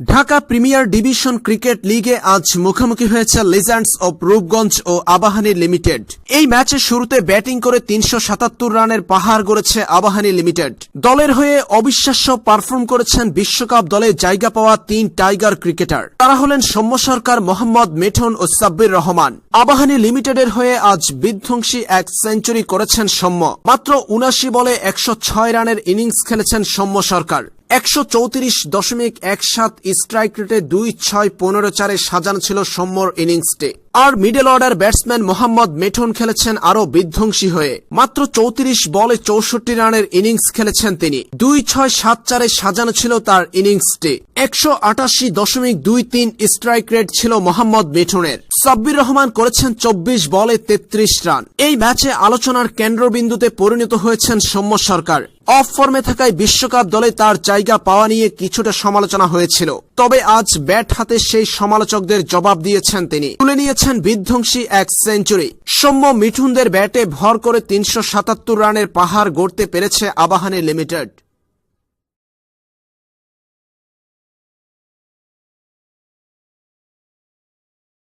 Dhaka premier division cricket লিগে আজ মুখোমুখি হয়েছে লিজেন্ডস অব রূপগঞ্জ ও আবাহানী লিমিটেড। এই ম্যাচের শুরুতে ব্যাটিং করে তিনশো সাতাত্তর রানের পাহাড় গড়েছে আবাহানী লিমিটেড। দলের হয়ে অবিশ্বাস্য পারফর্ম করেছেন বিশ্বকাপ দলে জায়গা পাওয়া তিন টাইগার ক্রিকেটার। তারা হলেন সৌম্য সরকার, মোহাম্মদ মিঠুন ও সাব্বির রহমান। আবাহানী লিমিটেডের হয়ে আজ বিধ্বংসী এক সেঞ্চুরি করেছেন সৌম্য। মাত্র উনাশি বলে একশো ছয় রানের ইনিংস খেলেছেন সৌম্য সরকার। একশো চৌত্রিশ দশমিক এক সাত স্ট্রাইক রেটে দুই ছয় পনেরো চারে সাজানো ছিল সৌম্যর ইনিংসটি। আর middle order batsman Mohammad Mithun খেলেছেন আরও বিধ্বংসী হয়ে। মাত্র চৌত্রিশ বলে চৌষট্টি রানের ইনিংস খেলেছেন তিনি। দুই ছয় সাত চারে সাজানো ছিল তার ইনিংসটি। একশো আটাশি দশমিক দুই তিন স্ট্রাইক রেট ছিল মোহাম্মদ মিঠুনের। সাব্বির রহমান করেছেন চব্বিশ বলে তেত্রিশ রান। এই ম্যাচে আলোচনার কেন্দ্রবিন্দুতে পরিণত হয়েছেন সৌম্য সরকার। অফ ফর্মে থাকায় বিশ্বকাপ দলে তার জায়গা পাওয়া নিয়ে কিছুটা সমালোচনা হয়েছিল। তবে আজ ব্যাট হাতে সেই সমালোচকদের জবাব দিয়েছেন তিনি। তুলে নিয়েছেন বিধ্বংসী এক সেঞ্চুরি। সৌম্য মিঠুনদের ব্যাটে ভর করে তিনশো সাতাত্তর রানের পাহাড় গড়তে পেরেছে আবাহানী লিমিটেড।